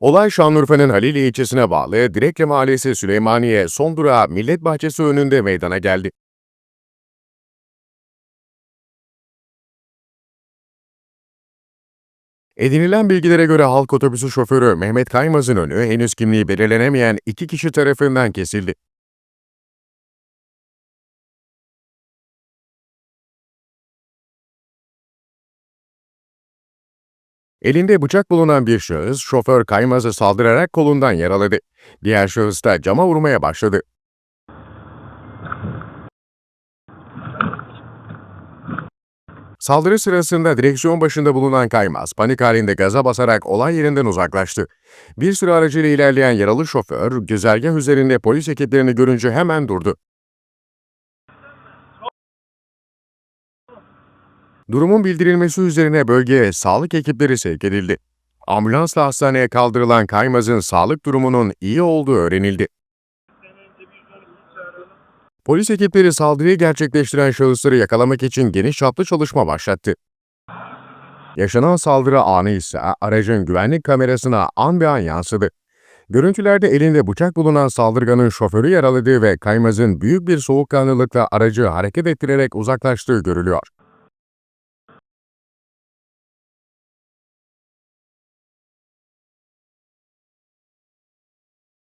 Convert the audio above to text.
Olay Şanlıurfa'nın Halili ilçesine bağlı Direkle Mahallesi Süleymaniye son durağı Millet Bahçesi önünde meydana geldi. Edinilen bilgilere göre halk otobüsü şoförü Mehmet Kaymaz'ın önü henüz kimliği belirlenemeyen iki kişi tarafından kesildi. Elinde bıçak bulunan bir şahıs şoför Kaymaz'ı saldırarak kolundan yaraladı. Diğer şahıs da cama vurmaya başladı. Saldırı sırasında direksiyon başında bulunan Kaymaz panik halinde gaza basarak olay yerinden uzaklaştı. Bir süre aracıyla ilerleyen yaralı şoför güzergah üzerinde polis ekiplerini görünce hemen durdu. Durumun bildirilmesi üzerine bölgeye sağlık ekipleri sevk edildi. Ambulansla hastaneye kaldırılan Kaymaz'ın sağlık durumunun iyi olduğu öğrenildi. Polis ekipleri saldırıyı gerçekleştiren şahısları yakalamak için geniş çaplı çalışma başlattı. Yaşanan saldırı anı ise aracın güvenlik kamerasına an be an yansıdı. Görüntülerde elinde bıçak bulunan saldırganın şoförü yaraladığı ve Kaymaz'ın büyük bir soğukkanlılıkla aracı hareket ettirerek uzaklaştığı görülüyor.